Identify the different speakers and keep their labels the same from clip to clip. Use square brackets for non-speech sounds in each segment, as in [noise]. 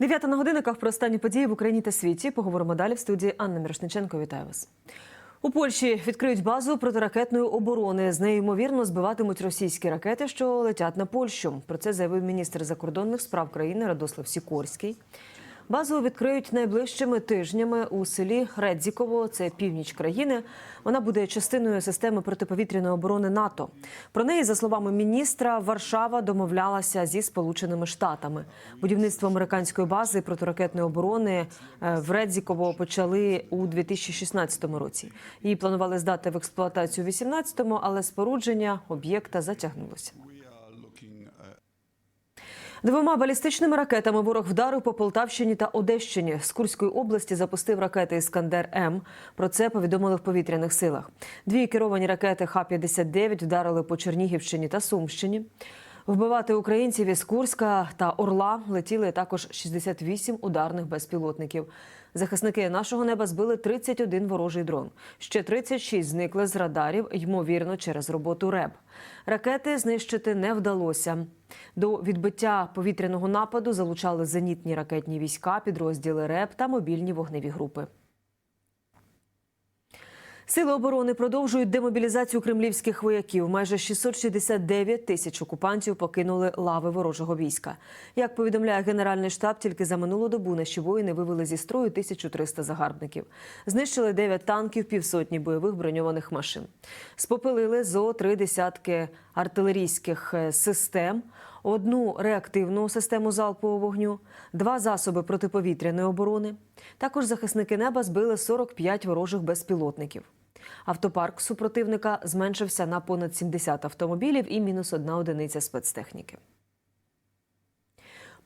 Speaker 1: Дев'ята на годинниках про останні події в Україні та світі. Поговоримо далі в студії Анна Мірошниченко. Вітаю вас. У Польщі відкриють базу протиракетної оборони. З нею ймовірно збиватимуть російські ракети, що летять на Польщу. Про це заявив міністр закордонних справ країни Радослав Сікорський. Базу відкриють найближчими тижнями у селі Редзіково, це північ країни. Вона буде частиною системи протиповітряної оборони НАТО. Про неї, за словами міністра, Варшава домовлялася зі Сполученими Штатами. Будівництво американської бази протиракетної оборони е, в Редзіково почали у 2016 році. Її планували здати в експлуатацію у 2018-му, але спорудження об'єкта затягнулося. Двома балістичними ракетами ворог вдарив по Полтавщині та Одещині. З Курської області запустив ракети Іскандер М. Про це повідомили в повітряних силах. Дві керовані ракети Х-59 вдарили по Чернігівщині та Сумщині. Вбивати українців із Курська та Орла летіли також 68 ударних безпілотників. Захисники нашого неба збили 31 ворожий дрон. Ще 36 зникли з радарів, ймовірно, через роботу РЕБ. Ракети знищити не вдалося. До відбиття повітряного нападу залучали зенітні ракетні війська, підрозділи РЕБ та мобільні вогневі групи. Сили оборони продовжують демобілізацію кремлівських вояків. Майже 669 тисяч окупантів покинули лави ворожого війська. Як повідомляє Генеральний штаб, тільки за минулу добу наші воїни вивели зі строю 1300 загарбників. Знищили 9 танків, півсотні бойових броньованих машин. Спопилили зо три десятки артилерійських е, систем, одну реактивну систему залпового вогню, два засоби протиповітряної оборони. Також захисники неба збили 45 ворожих безпілотників. Автопарк супротивника зменшився на понад 70 автомобілів і мінус одна одиниця спецтехніки.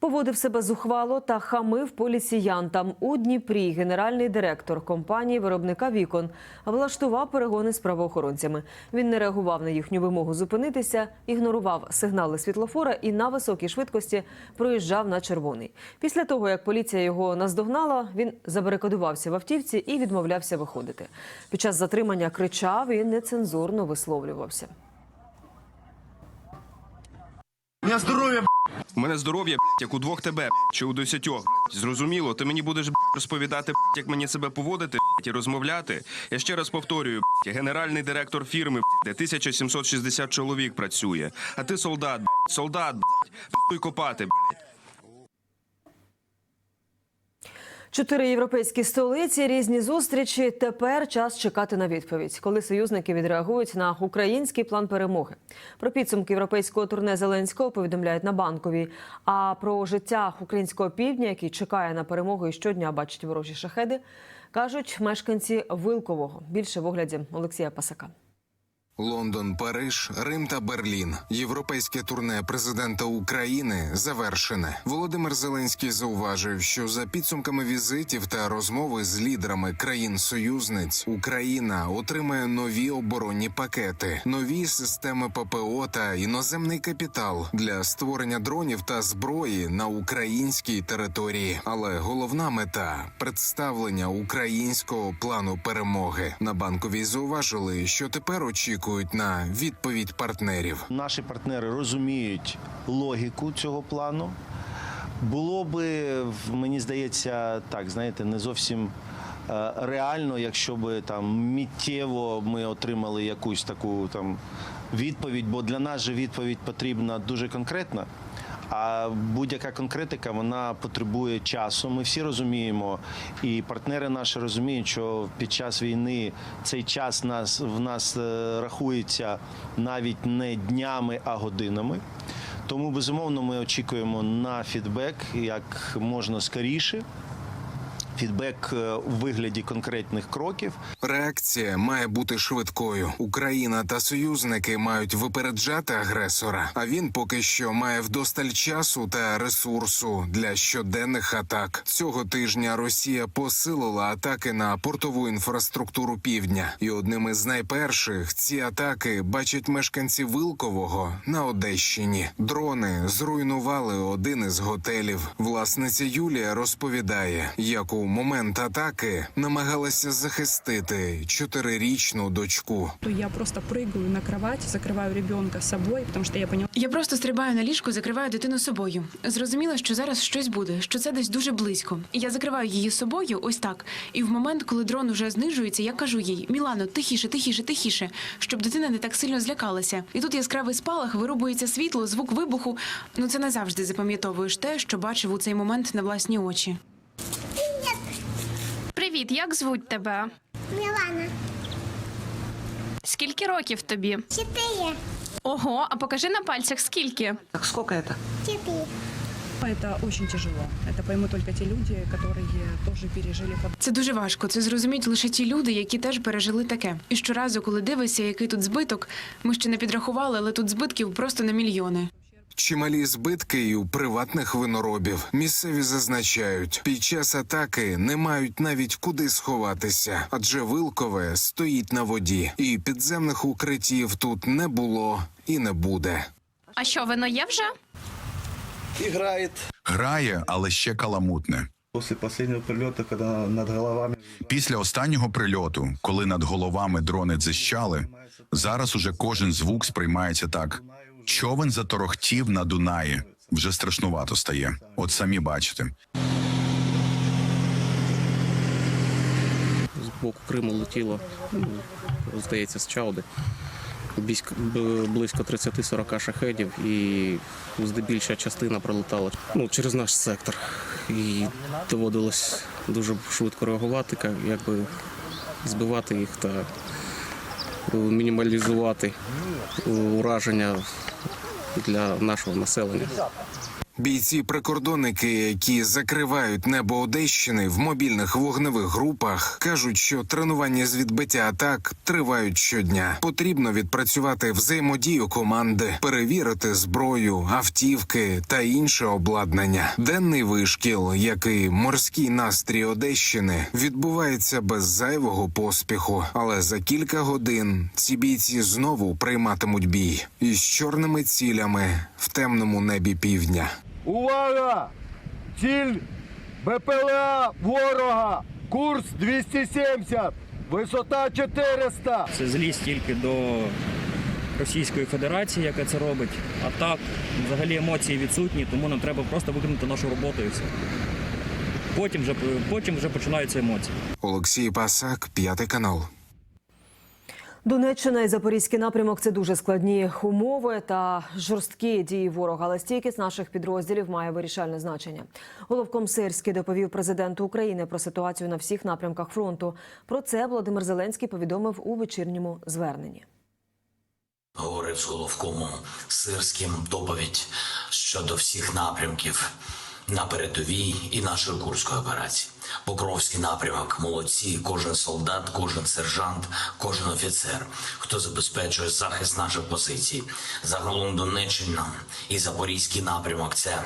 Speaker 1: Поводив себе зухвало та хамив поліціянтам у Дніпрі. Генеральний директор компанії виробника вікон влаштував перегони з правоохоронцями. Він не реагував на їхню вимогу зупинитися, ігнорував сигнали світлофора і на високій швидкості проїжджав на червоний. Після того, як поліція його наздогнала, він забарикадувався в автівці і відмовлявся виходити. Під час затримання кричав і нецензурно висловлювався.
Speaker 2: Здоровье, б***ь.
Speaker 3: У мене здоров'я, як у двох тебе, чи у десятьох. Зрозуміло, ти мені будеш розповідати, як мені себе поводити і розмовляти. Я ще раз повторюю, генеральний директор фірми, де 1760 чоловік працює. А ти солдат, солдат, пи копати.
Speaker 1: Чотири європейські столиці, різні зустрічі. Тепер час чекати на відповідь, коли союзники відреагують на український план перемоги. Про підсумки європейського турне Зеленського повідомляють на банковій. А про життя українського півдня, який чекає на перемогу і щодня бачить ворожі шахеди, кажуть мешканці Вилкового. Більше в огляді Олексія Пасака.
Speaker 4: Лондон, Париж, Рим та Берлін. Європейське турне президента України завершене. Володимир Зеленський зауважив, що за підсумками візитів та розмови з лідерами країн-союзниць Україна отримає нові оборонні пакети, нові системи ППО та іноземний капітал для створення дронів та зброї на українській території. Але головна мета представлення українського плану перемоги. На банковій зауважили, що тепер очікують на відповідь партнерів.
Speaker 5: Наші партнери розуміють логіку цього плану. Було би, мені здається, так, знаєте, не зовсім е, реально, якщо би там миттєво ми отримали якусь таку там відповідь, бо для нас же відповідь потрібна дуже конкретна. А будь-яка конкретика вона потребує часу. Ми всі розуміємо, і партнери наші розуміють, що під час війни цей час нас в нас е, рахується навіть не днями, а годинами. Тому безумовно ми очікуємо на фідбек як можна скоріше. Фідбек е, у вигляді конкретних кроків.
Speaker 4: Реакція має бути швидкою. Україна та союзники мають випереджати агресора. А він поки що має вдосталь часу та ресурсу для щоденних атак. Цього тижня Росія посилила атаки на портову інфраструктуру півдня, і одним із найперших ці атаки бачать мешканці Вилкового на Одещині. Дрони зруйнували один із готелів. Власниця Юлія розповідає, як у у момент атаки намагалася захистити чотирирічну дочку.
Speaker 6: то я просто прыгаю на кровать, закрываю ребенка собой, потому что я поняла,
Speaker 7: Я просто стрибаю на ліжко, закриваю дитину собою. Зрозуміла, що зараз щось буде, що це десь дуже близько. І я закриваю її собою, ось так. І в момент, коли дрон уже знижується, я кажу їй: Мілано, тихіше, тихіше, тихіше, щоб дитина не так сильно злякалася. І тут яскравий спалах, вирубується світло, звук вибуху. Ну це назавжди запам'ятовуєш те, що бачив у цей момент на власні очі.
Speaker 8: Привіт, як звуть тебе?
Speaker 9: Мілана,
Speaker 8: Скільки років тобі?
Speaker 9: чотири,
Speaker 8: Ого, а покажи на пальцях скільки.
Speaker 9: чотири.
Speaker 6: это очень тяжело. Это поймут только те люди, которые тоже пережили под
Speaker 7: Це дуже важко. Це зрозуміють лише ті люди, які теж пережили таке. І щоразу, коли дивишся, який тут збиток, ми ще не підрахували, але тут збитків просто на мільйони.
Speaker 4: Чималі збитки і у приватних виноробів. Місцеві зазначають, під час атаки не мають навіть куди сховатися, адже Вилкове стоїть на воді, і підземних укриттів тут не було і не буде.
Speaker 8: А що, вино є вже?
Speaker 10: І Грає, Грає, але ще каламутне.
Speaker 2: После последнего прилета, над головами
Speaker 10: Після останнього прильоту, коли над головами дрони дзищали, зараз уже кожен звук сприймається так. Човен заторохтів на Дунаї. Вже страшнувато стає. От самі бачите.
Speaker 11: з боку Криму летіло, ну, здається, з Чауди. Близько, близько 30-40 шахедів і здебільша частина пролетала ну, через наш сектор. І доводилось дуже швидко реагувати, якби збивати їх та е, мінімалізувати ураження для нашого населення.
Speaker 4: Бійці-прикордонники, які закривають небо Одещини в мобільних вогневих групах, кажуть, що тренування з відбиття атак тривають щодня. Потрібно відпрацювати взаємодію команди, перевірити зброю, автівки та інше обладнання. Денний вишкіл, як і морський настрій Одещини, відбувається без зайвого поспіху. Але за кілька годин ці бійці знову прийматимуть бій із чорними цілями в темному небі півдня.
Speaker 2: Увага! Ціль БПЛА ворога! Курс 270! Висота 400!
Speaker 12: Це злість тільки до Російської Федерації, яка це робить. А так, взагалі емоції відсутні, тому нам треба просто виконати нашу роботу і все. Потім вже, потім вже починаються емоції.
Speaker 4: Олексій Пасак, п'ятий канал.
Speaker 1: Донеччина і Запорізький напрямок це дуже складні умови та жорсткі дії ворога. Але стійкість наших підрозділів має вирішальне значення. Головком Сирський доповів президенту України про ситуацію на всіх напрямках фронту. Про це Володимир Зеленський повідомив у вечірньому зверненні.
Speaker 13: говорив з головкомом Сирським доповідь щодо всіх напрямків на передовій і нашої курської операції. Покровський напрямок, молодці, кожен солдат, кожен сержант, кожен офіцер, хто забезпечує захист наших позицій. Загалом Донеччина і Запорізький напрямок це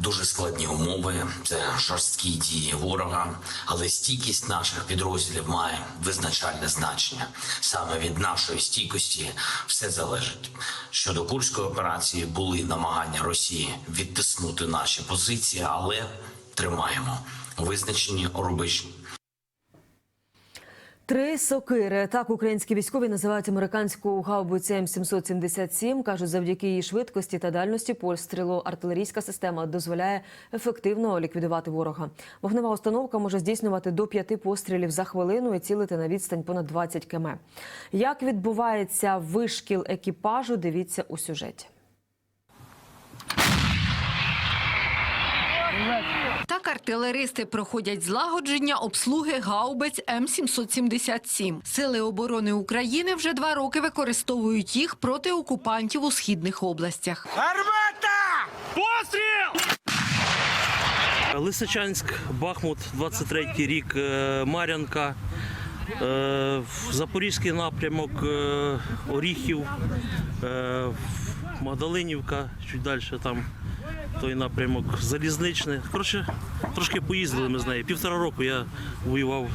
Speaker 13: Дуже складні умови, це жорсткі дії ворога, але стійкість наших підрозділів має визначальне значення. Саме від нашої стійкості все залежить. Щодо курської операції були намагання Росії відтиснути наші позиції, але тримаємо визначені рубежі.
Speaker 1: Три сокири. Так українські військові називають американську гаубицю М777. кажуть, завдяки її швидкості та дальності пострілу артилерійська система дозволяє ефективно ліквідувати ворога. Вогнева установка може здійснювати до п'яти пострілів за хвилину і цілити на відстань понад 20 км. Як відбувається вишкіл екіпажу? Дивіться у сюжеті.
Speaker 14: Так артилеристи проходять злагодження обслуги гаубиць М777. Сили оборони України вже два роки використовують їх проти окупантів у східних областях.
Speaker 12: Лисичанськ, Бахмут, 23-й рік, е, Мар'янка, е, Запорізький напрямок, е, Оріхів, Магдалинівка, чуть далі там той напрямок, Залізничне. Коротше, трошки поїздили ми з нею. Півтора року я воював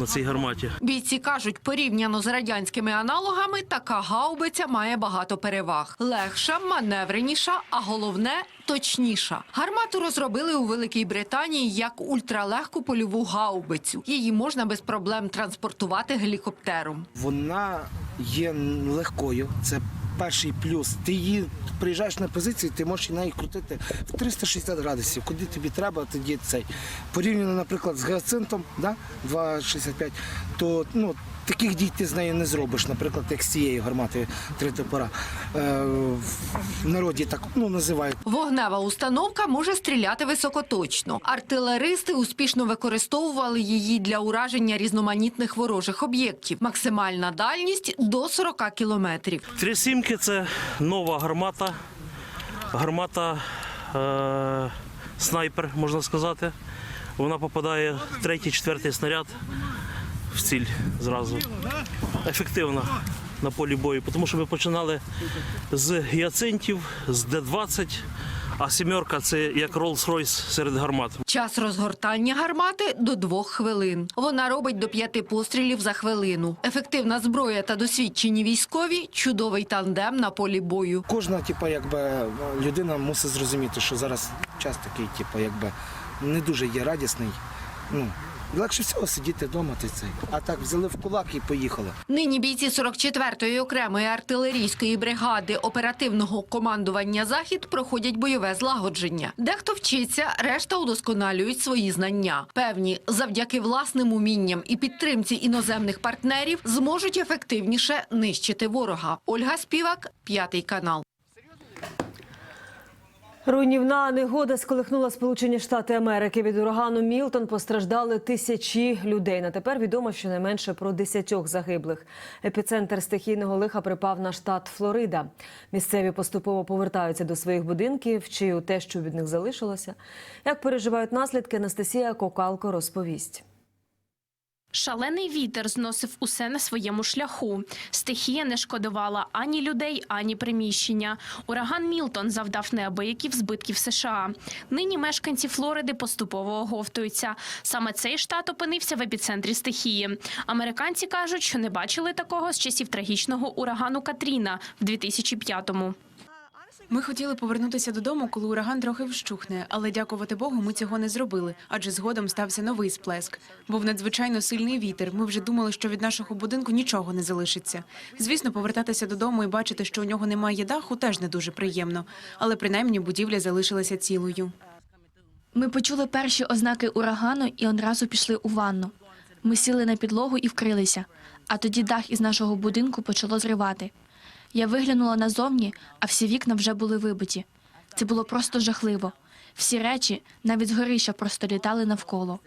Speaker 12: на цій гарматі.
Speaker 14: Бійці кажуть, порівняно з радянськими аналогами, така гаубиця має багато переваг: легша, маневреніша, а головне точніша. Гармату розробили у Великій Британії як ультралегку польову гаубицю. Її можна без проблем транспортувати гелікоптером.
Speaker 9: Вона є легкою. Це перший плюс. Ти її приїжджаєш на позицію, ти можеш неї крутити в 360 градусів. Куди тобі треба, тоді цей. Порівняно, наприклад, з гіацинтом, да, 2,65, то ну, таких дій ти з нею не зробиш, наприклад, як з цією гарматою три топора. Е, в народі так ну, називають.
Speaker 14: Вогнева установка може стріляти високоточно. Артилеристи успішно використовували її для ураження різноманітних ворожих об'єктів. Максимальна дальність до 40 кілометрів.
Speaker 12: Три сімки це нова гармата. Гармата е, снайпер, можна сказати. Вона попадає третій, четвертий снаряд в ціль зразу. Ефективна на полі бою, тому що ми починали з гіацинтів, з Д-20, а сімерка це як Rolls-Royce серед гармат.
Speaker 14: Час розгортання гармати до двох хвилин. Вона робить до п'яти пострілів за хвилину. Ефективна зброя та досвідчені військові чудовий тандем на полі бою.
Speaker 9: Кожна, типу, якби людина мусить зрозуміти, що зараз час такий, типу, якби не дуже є радісний. Ну, легше всього сидіти вдома, ти цей. А так взяли в кулак і поїхали.
Speaker 14: Нині бійці 44-ї окремої артилерійської бригади оперативного командування Захід проходять бойове злагодження. Дехто вчиться, решта удосконалюють свої знання. Певні, завдяки власним умінням і підтримці іноземних партнерів зможуть ефективніше нищити ворога. Ольга Співак, п'ятий канал.
Speaker 1: Руйнівна негода сколихнула Сполучені Штати Америки. Від урагану Мілтон постраждали тисячі людей. На тепер відомо щонайменше про десятьох загиблих. Епіцентр стихійного лиха припав на штат Флорида. Місцеві поступово повертаються до своїх будинків чи у те, що від них залишилося. Як переживають наслідки, Анастасія Кокалко розповість.
Speaker 8: Шалений вітер зносив усе на своєму шляху. Стихія не шкодувала ані людей, ані приміщення. Ураган Мілтон завдав неабияків збитків США. Нині мешканці Флориди поступово оговтуються. Саме цей штат опинився в епіцентрі стихії. Американці кажуть, що не бачили такого з часів трагічного урагану Катріна в 2005-му.
Speaker 7: Ми хотіли повернутися додому, коли ураган трохи вщухне, але дякувати Богу, ми цього не зробили, адже згодом стався новий сплеск. Був надзвичайно сильний вітер. Ми вже думали, що від нашого будинку нічого не залишиться. Звісно, повертатися додому і бачити, що у нього немає даху, теж не дуже приємно, але принаймні будівля залишилася цілою.
Speaker 15: Ми почули перші ознаки урагану і одразу пішли у ванну. Ми сіли на підлогу і вкрилися, а тоді дах із нашого будинку почало зривати. Я виглянула назовні, а всі вікна вже були вибиті. Це було просто жахливо. Всі речі, навіть з просто літали навколо.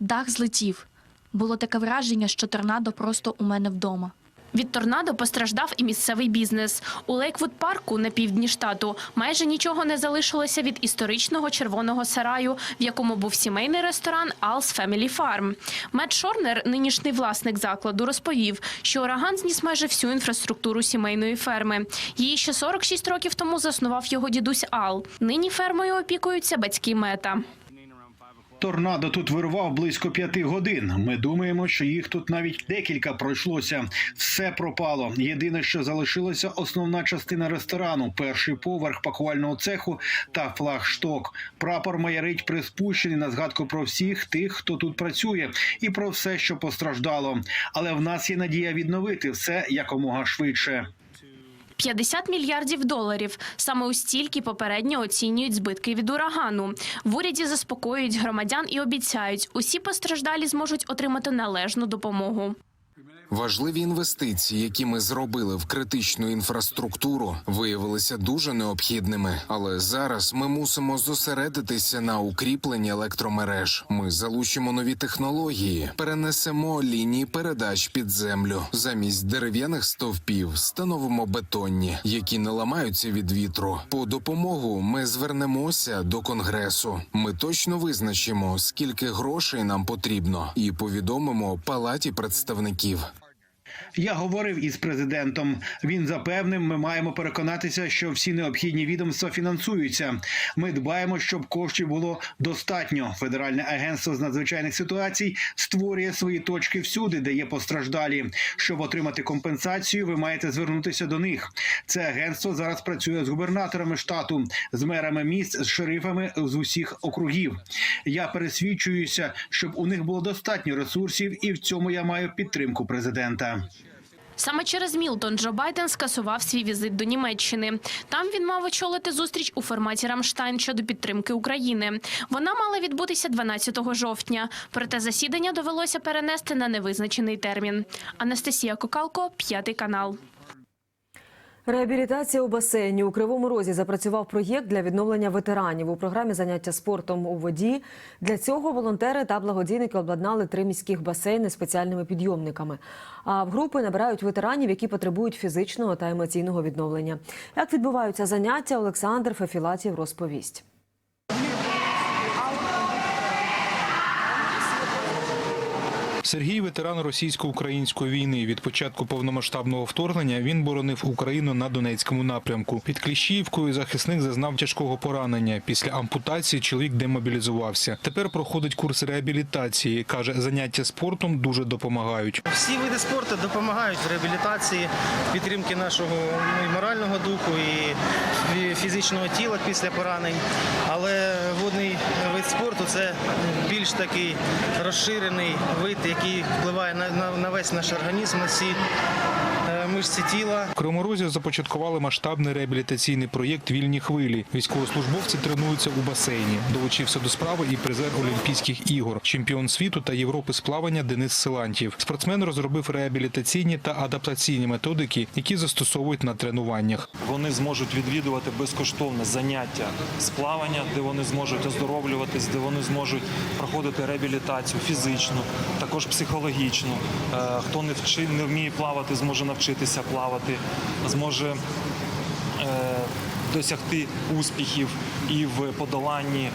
Speaker 15: Дах злетів. Було таке враження, що торнадо просто у мене вдома.
Speaker 8: Від торнадо постраждав і місцевий бізнес. У Лейквуд парку на півдні штату майже нічого не залишилося від історичного червоного сараю, в якому був сімейний ресторан Al's Family Farm. Мет Шорнер, нинішній власник закладу, розповів, що ураган зніс майже всю інфраструктуру сімейної ферми. Її ще 46 років тому заснував його дідусь Ал. Нині фермою опікуються батьки Мета.
Speaker 16: Торнадо тут вирував близько п'яти годин. Ми думаємо, що їх тут навіть декілька пройшлося. Все пропало. Єдине, що залишилося, основна частина ресторану, перший поверх пакувального цеху та флагшток. Прапор маярить приспущений на згадку про всіх тих, хто тут працює, і про все, що постраждало. Але в нас є надія відновити все якомога швидше.
Speaker 8: 50 мільярдів доларів. Саме у стільки попередньо оцінюють збитки від урагану. В уряді заспокоюють громадян і обіцяють, усі постраждалі зможуть отримати належну допомогу.
Speaker 4: Важливі інвестиції, які ми зробили в критичну інфраструктуру, виявилися дуже необхідними. Але зараз ми мусимо зосередитися на укріпленні електромереж. Ми залучимо нові технології, перенесемо лінії передач під землю. Замість дерев'яних стовпів встановимо бетонні, які не ламаються від вітру. По допомогу ми звернемося до конгресу. Ми точно визначимо, скільки грошей нам потрібно, і повідомимо палаті представників.
Speaker 16: Я говорив із президентом. Він запевнив, ми маємо переконатися, що всі необхідні відомства фінансуються. Ми дбаємо, щоб коштів було достатньо. Федеральне агентство з надзвичайних ситуацій створює свої точки всюди, де є постраждалі. Щоб отримати компенсацію, ви маєте звернутися до них. Це агентство зараз працює з губернаторами штату, з мерами міст, з шерифами з усіх округів. Я пересвідчуюся, щоб у них було достатньо ресурсів, і в цьому я маю підтримку президента.
Speaker 8: Саме через Мілтон Джо Байден скасував свій візит до Німеччини. Там він мав очолити зустріч у форматі Рамштайн щодо підтримки України. Вона мала відбутися 12 жовтня. Проте засідання довелося перенести на невизначений термін. Анастасія Кокалко, п'ятий канал.
Speaker 1: Реабілітація у басейні у Кривому Розі запрацював проєкт для відновлення ветеранів у програмі заняття спортом у воді. Для цього волонтери та благодійники обладнали три міських басейни спеціальними підйомниками. А в групи набирають ветеранів, які потребують фізичного та емоційного відновлення. Як відбуваються заняття, Олександр Фефілатів розповість.
Speaker 17: Сергій ветеран російсько-української війни. Від початку повномасштабного вторгнення він боронив Україну на Донецькому напрямку. Під Кліщіївкою захисник зазнав тяжкого поранення. Після ампутації чоловік демобілізувався. Тепер проходить курс реабілітації. каже, заняття спортом дуже допомагають.
Speaker 18: Всі види спорту допомагають в реабілітації, підтримки нашого ну, і морального духу, і фізичного тіла після поранень. Але водний вид спорту це більш такий розширений вид, який впливає на, на, на весь наш організм, на всі мишці тіла.
Speaker 17: В Криморозі започаткували масштабний реабілітаційний проєкт Вільні хвилі. Військовослужбовці тренуються у басейні. Долучився до справи і призер Олімпійських ігор, чемпіон світу та Європи з плавання Денис Силантів. Спортсмен розробив реабілітаційні та адаптаційні методики, які застосовують на тренуваннях.
Speaker 19: Вони зможуть відвідувати безкоштовне заняття з плавання, де вони зможуть оздоровлюватись, де вони зможуть проходити реабілітацію фізичну, також психологічну. Е, Хто не вчи, не вміє плавати, зможе навчитися плавати, зможе е, досягти успіхів і в подоланні е,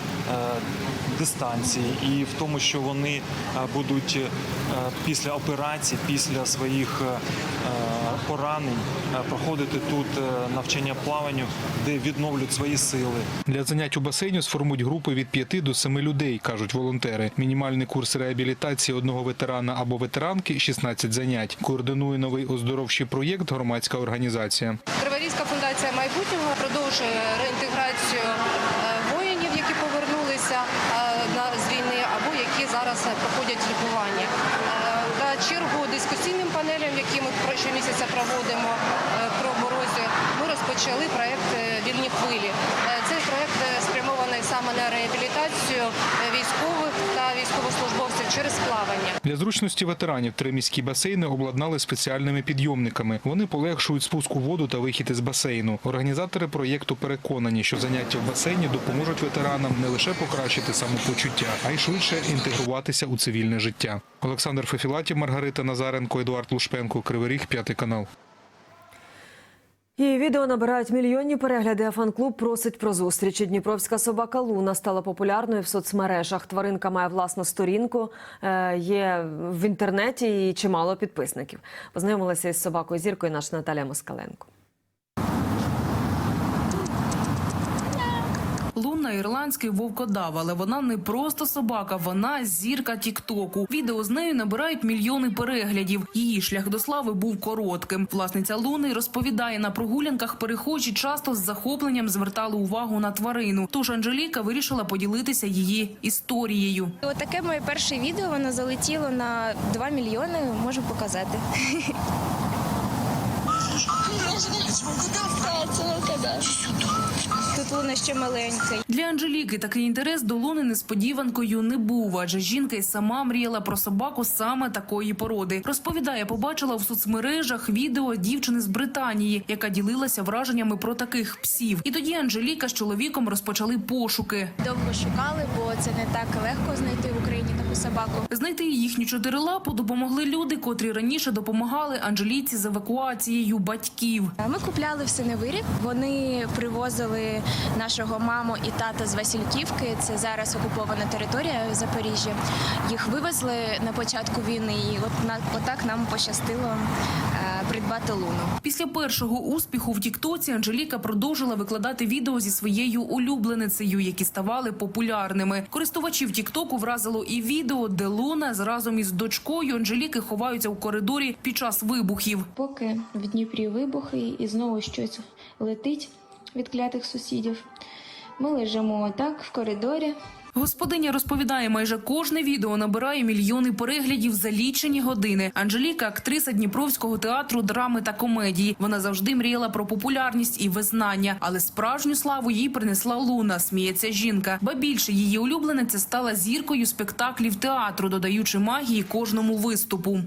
Speaker 19: дистанції, і в тому, що вони е, будуть після операцій, після своїх поранень е, проходити тут е, навчання плаванню, де відновлюють свої сили.
Speaker 17: Для занять у басейні сформують групи від 5 до 7 людей, кажуть волонтери. Мінімальний курс реабілітації одного ветерана або ветеранки 16 занять. Координує новий оздоровчий проєкт громадська організація.
Speaker 20: Криворізька фундація майбутнього продовжує реінтеграцію е, воїнів, які повернулися на- з війни або які зараз проходять лікування. Е, чергу дискусійним панелям, які ми щомісяця проводимо про морозі, ми розпочали проект е, Вільні хвилі. Е, Цей проект е, спрямований саме на реабілітацію військових та військовослужбовців через плавання.
Speaker 17: Для зручності ветеранів три міські басейни обладнали спеціальними підйомниками. Вони полегшують спуск у воду та вихід із басейну. Організатори проєкту переконані, що заняття в басейні допоможуть ветеранам не лише покращити самопочуття, а й швидше інтегруватися у цивільне життя. Олександр Фефілатів, Маргарита Назаренко, Едуард Лушпенко, Кривий Ріг, п'ятий канал.
Speaker 1: Її відео набирають мільйонні перегляди. а Фан-клуб просить про зустрічі. Дніпровська собака Луна стала популярною в соцмережах. Тваринка має власну сторінку, е, є в інтернеті і чимало підписників. Познайомилася із собакою зіркою наша Наталія Москаленко.
Speaker 21: Луна ірландський вовкодав, але вона не просто собака, вона зірка Тіктоку. Відео з нею набирають мільйони переглядів. Її шлях до слави був коротким. Власниця Луни розповідає, на прогулянках перехожі часто з захопленням звертали увагу на тварину. Тож Анжеліка вирішила поділитися її історією.
Speaker 22: Ось таке моє перше відео, воно залетіло на 2 мільйони, можу показати. Тут луна ще маленька.
Speaker 21: Для Анжеліки такий інтерес до Луни несподіванкою не був, адже жінка й сама мріяла про собаку саме такої породи. Розповідає, побачила в соцмережах відео дівчини з Британії, яка ділилася враженнями про таких псів. І тоді Анжеліка з чоловіком розпочали пошуки.
Speaker 22: Довго шукали, бо це не так легко знайти в Україні собаку.
Speaker 21: Знайти їхню чотирилапу допомогли люди, котрі раніше допомагали Анжеліці з евакуацією батьків.
Speaker 22: Ми купляли в Синевирі. Вони привозили нашого маму і тата з Васильківки. Це зараз окупована територія Запоріжжя. Їх вивезли на початку війни, і от на отак нам пощастило придбати луну.
Speaker 21: Після першого успіху в Тіктоці Анжеліка продовжила викладати відео зі своєю улюбленицею, які ставали популярними. Користувачів Тіктоку вразило і відео, де Луна разом із дочкою Анжеліки ховаються у коридорі під час вибухів.
Speaker 22: Поки в Дніпрі вибухи і знову щось летить від клятих сусідів. Ми лежимо отак в коридорі.
Speaker 21: Господиня розповідає, майже кожне відео набирає мільйони переглядів за лічені години. Анжеліка актриса Дніпровського театру драми та комедії. Вона завжди мріяла про популярність і визнання, але справжню славу їй принесла Луна. Сміється жінка. Ба більше її улюблениця стала зіркою спектаклів театру, додаючи магії кожному виступу.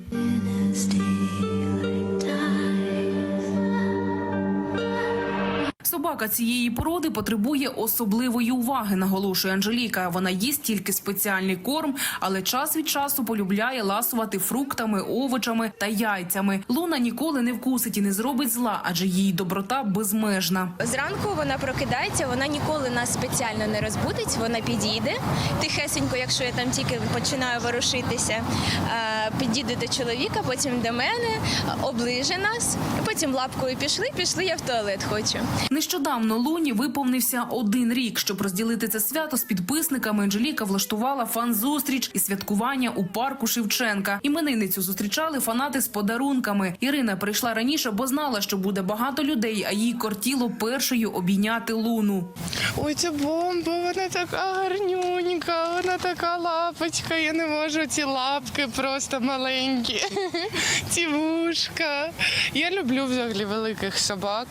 Speaker 21: Собака цієї породи потребує особливої уваги, наголошує Анжеліка. Вона їсть тільки спеціальний корм, але час від часу полюбляє ласувати фруктами, овочами та яйцями. Луна ніколи не вкусить і не зробить зла, адже її доброта безмежна.
Speaker 22: Зранку вона прокидається, вона ніколи нас спеціально не розбудить. Вона підійде тихесенько, якщо я там тільки починаю ворушитися. е, Підійде до чоловіка, потім до мене, оближе нас, потім лапкою пішли, пішли, я в туалет хочу.
Speaker 21: Нещодавно Луні виповнився один рік. Щоб розділити це свято з підписниками, Анжеліка влаштувала фан-зустріч і святкування у парку Шевченка. Іменинницю зустрічали фанати з подарунками. Ірина прийшла раніше, бо знала, що буде багато людей, а їй кортіло першою обійняти Луну.
Speaker 23: Ой, ця бомба, вона така гарнюнька, вона така лапочка. Я не можу ці лапки просто маленькі. [laughs] Ці вушка. Я люблю взагалі великих собак.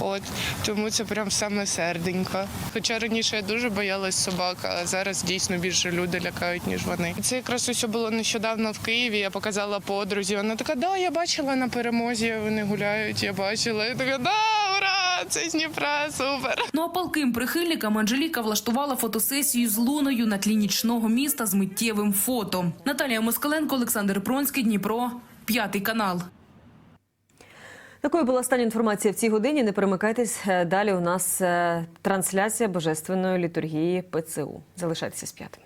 Speaker 23: От тому це прям саме серденько. Хоча раніше я дуже боялась собак, а зараз дійсно більше люди лякають, ніж вони. Це якраз усе було нещодавно в Києві. Я показала подрузі. Вона така, да, я бачила на перемозі. Вони гуляють. Я бачила. Я така, да, ура! Це з Дніпра, супер.
Speaker 21: Ну а палким прихильникам Анжеліка влаштувала фотосесію з Луною на тлі нічного міста з миттєвим фото. Наталія Москаленко, Олександр Пронський, Дніпро, п'ятий канал.
Speaker 1: Такою була остання інформація в цій годині. Не перемикайтесь. Е, Далі у нас е, трансляція божественної літургії ПЦУ. Залишайтеся з п'ятим.